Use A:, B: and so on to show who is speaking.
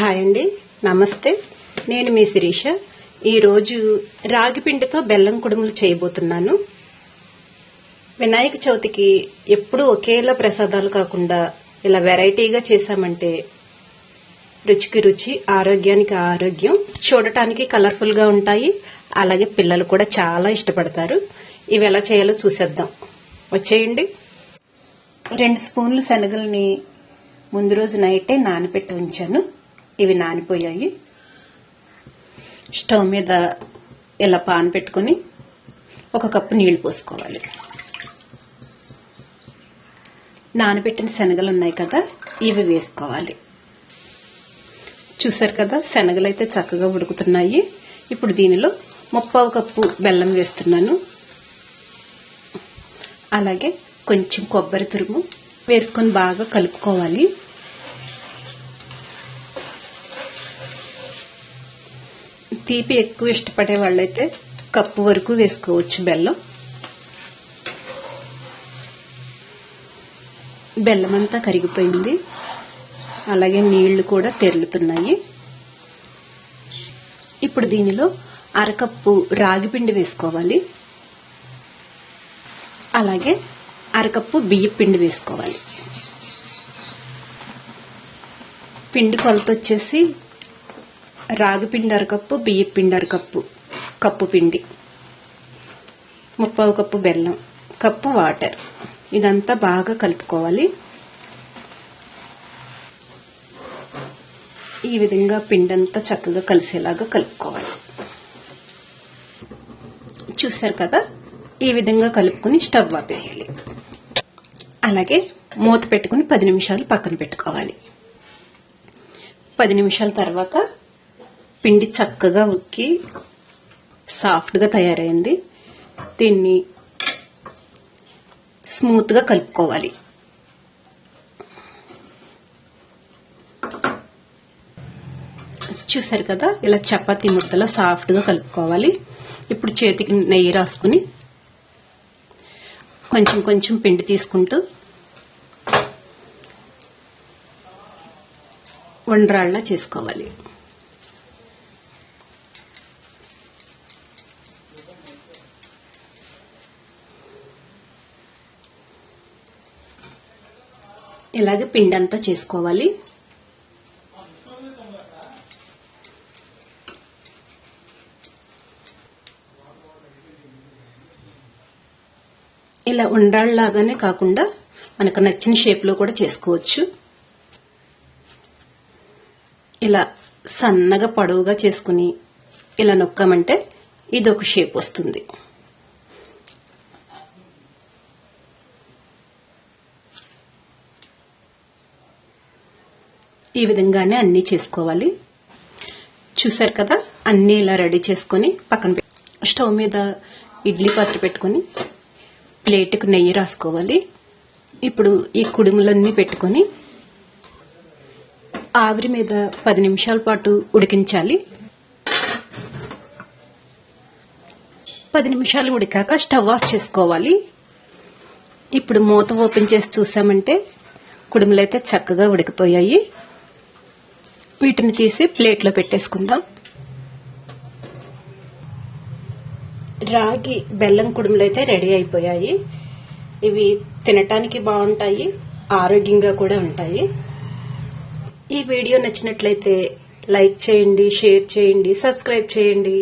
A: Hi అండి. నమస్తే. నేను మీ శిరీష. ఈరోజు రాగి పిండితో బెల్లం కుడుములు చేయబోతున్నాను. వినాయక చవితికి ఎప్పుడూ ఒకేలా ప్రసాదాలు కాకుండా ఇలా వెరైటీగా చేశామంటే రుచికి రుచి ఆరోగ్యానికి ఆరోగ్యం చూడటానికి కలర్ఫుల్గా ఉంటాయి. అలాగే పిల్లలు కూడా చాలా ఇష్టపడతారు. ఇవి ఎలా చేయాలో చూసేద్దాం. వచ్చేయండి. రెండు స్పూన్లు శనగల్ని ముందు రోజు నైటే నానబెట్టి ఉంచాను. ఇవి నానిపోయాయి. స్టవ్ మీద ఇలా పాన్ పెట్టుకుని ఒక కప్పు నీళ్ళు పోసుకోవాలి. నానబెట్టిన శనగలు ఉన్నాయి కదా ఇవి వేసుకోవాలి. చూసారు కదా శనగలు అయితే చక్కగా ఉడుకుతున్నాయి. ఇప్పుడు దీనిలో ముప్పావు కప్పు బెల్లం వేస్తున్నాను. అలాగే కొంచెం కొబ్బరి తురుము వేసుకొని బాగా కలుపుకోవాలి. తీపి ఎక్కువ ఇష్టపడే వాళ్ళైతే కప్పు వరకు వేసుకోవచ్చు బెల్లం. బెల్లం అంతా కరిగిపోయింది. అలాగే నీళ్ళు కూడా తెరులుతున్నాయి. ఇప్పుడు దీనిలో అరకప్పు రాగి పిండి వేసుకోవాలి. అలాగే అరకప్పు బియ్యపిండి వేసుకోవాలి. పిండి కొలత వచ్చేసి రాగి పిండి అరకప్పు బియ్య పిండి అరకప్పు కప్పు పిండి. ముప్పావు కప్పు బెల్లం కప్పు వాటర్. ఇదంతా బాగా కలుపుకోవాలి. ఈ విధంగా పిండి అంతా చక్కగా కలిసేలాగా కలుపుకోవాలి. చూసారు కదా ఈ విధంగా కలుపుకుని స్టవ్ ఆపేయాలి. అలాగే మూత పెట్టుకుని పది నిమిషాలు పక్కన పెట్టుకోవాలి. పది నిమిషాల తర్వాత పిండి చక్కగా ఉక్కి సాఫ్ట్గా తయారైంది. దీన్ని స్మూత్గా కలుపుకోవాలి. చూసారు కదా ఇలా చపాతి ముద్దలో సాఫ్ట్గా కలుపుకోవాలి. ఇప్పుడు చేతికి నెయ్యి రాసుకుని కొంచెం కొంచెం పిండి తీసుకుంటూ వండ్రాళ్ళ చేసుకోవాలి. ఇలాగే పిండి అంతా చేసుకోవాలి? ఇలా ఉండాళ్ళలాగానే కాకుండా మనకు నచ్చిన షేప్లో కూడా చేసుకోవచ్చు. ఇలా సన్నగా పొడవుగా చేసుకుని ఇలా నొక్కామంటే ఇది ఒక షేప్ వస్తుంది. ఈ విధంగానే అన్నీ చేసుకోవాలి. చూసారు కదా? అన్నీ ఇలా రెడీ చేసుకొని పక్కన స్టవ్ మీద ఇడ్లీ పాత్ర పెట్టుకొని ప్లేట్కు నెయ్యి రాసుకోవాలి. ఇప్పుడు ఈ కుడుములన్నీ పెట్టుకొని ఆవిరి మీద పది నిమిషాల పాటు ఉడికించాలి. పది నిమిషాలు ఉడికాక స్టవ్ ఆఫ్ చేసుకోవాలి. ఇప్పుడు మూత ఓపెన్ చేసి చూసామంటే కుడుములైతే చక్కగా ఉడికిపోయాయి. వీటిని తీసి ప్లేట్లో పెట్టేసుకుందాం. రాగి బెల్లం కుడుములు అయితే రెడీ అయిపోయాయి. ఇవి తినటానికి బాగుంటాయి ఆరోగ్యంగా కూడా ఉంటాయి. ఈ వీడియో నచ్చినట్లయితే లైక్ చేయండి షేర్ చేయండి సబ్స్క్రైబ్ చేయండి.